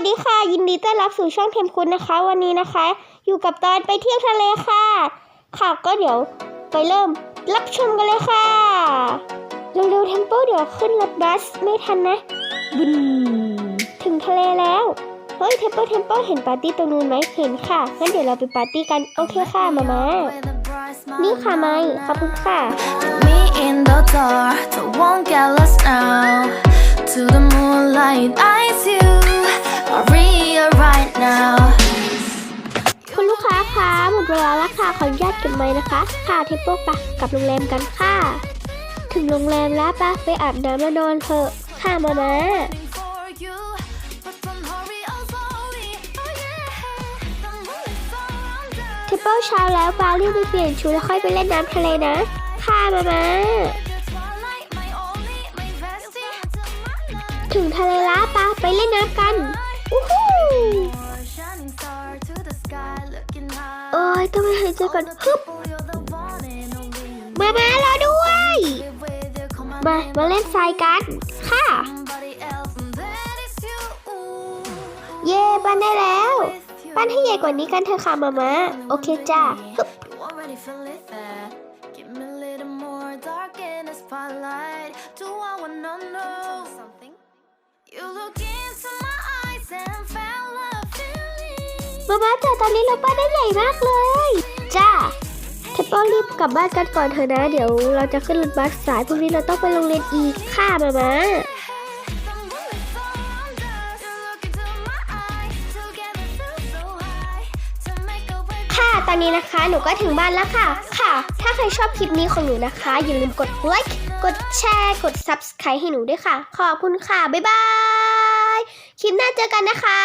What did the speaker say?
วัสดีค่ะ ยินดีต้อนรับสู่ช่องเทมคุณนะคะ วันนี้นะคะ อยู่กับตอนไปเที่ยวทะเลค่ะ ค่ะก็เดี๋ยวไปเริ่มรับชมกันเลยค่ะ เร็วๆเทมโปเดี๋ยวขึ้นรถบัสไม่ทันนะบุนถึงทะเลแล้วเฮ้ยเทมโปเทมโปเห็นปาร์ตี้ตรงนู้นไหมเห็นค่ะงั้นเดี๋ยวเราไปปาร์ตี้กันโอเคค่ะมามานี่ค่ะไม่ขอบคุณค่ะ Me in the dark, don't won't get lost now. To the moonlight, คุณลูกค้าคะหมดเวลาแล้วค่ะขออนุญาตเก็บไว้นะคะ ค่ะเทปโป้ปะกลับโรงแรมกันค่ะ ถึงโรงแรมแล้วปะไปอาบน้ำแล้วนอนเถอะค่ะมามา For you, but don't hurry, oh slowly. Oh yeah, the moonlight's around us. เทปโป้เช้าแล้วปารีบไปเปลี่ยนชุดแล้วค่อยไปเล่นน้ำทะเลนะ ค่ะมามาถึงทะเลแล้วปะไปเล่นน้ำกันอู้หู More shining star to the sky. โอ้ยต้องไปหายใจก่อนฮึบ People, you're the one and only. มามารอด้วย Live with you, come on. มา มาเล่นทรายกัน ค่ะ Somebody else, and that is you. เย่ปั้นได้แล้ว ปั้นให้ใหญ่กว่านี้กันเถอะค่ะมามาโอเคจ้าฮึบ มาม่าจ๋าตอนนี้เราปั้นได้ใหญ่มากเลย จ้าเทปโป้รีบกลับบ้านกันก่อนเถอะนะ เดี๋ยวเราจะขึ้นรถบัสสายพรุ่งนี้เราต้องไปโรงเรียนอีกค่ะมาม่าค่ะตอนนี้นะคะหนูก็ถึงบ้านแล้วค่ะ ค่ะ ถ้าใครชอบคลิปนี้ของหนูนะคะ อย่าลืมกดไลค์กดแชร์กด Subscribe ให้หนูด้วยค่ะ ขอบคุณค่ะ บ๊ายบาย คลิปหน้าเจอกันนะคะ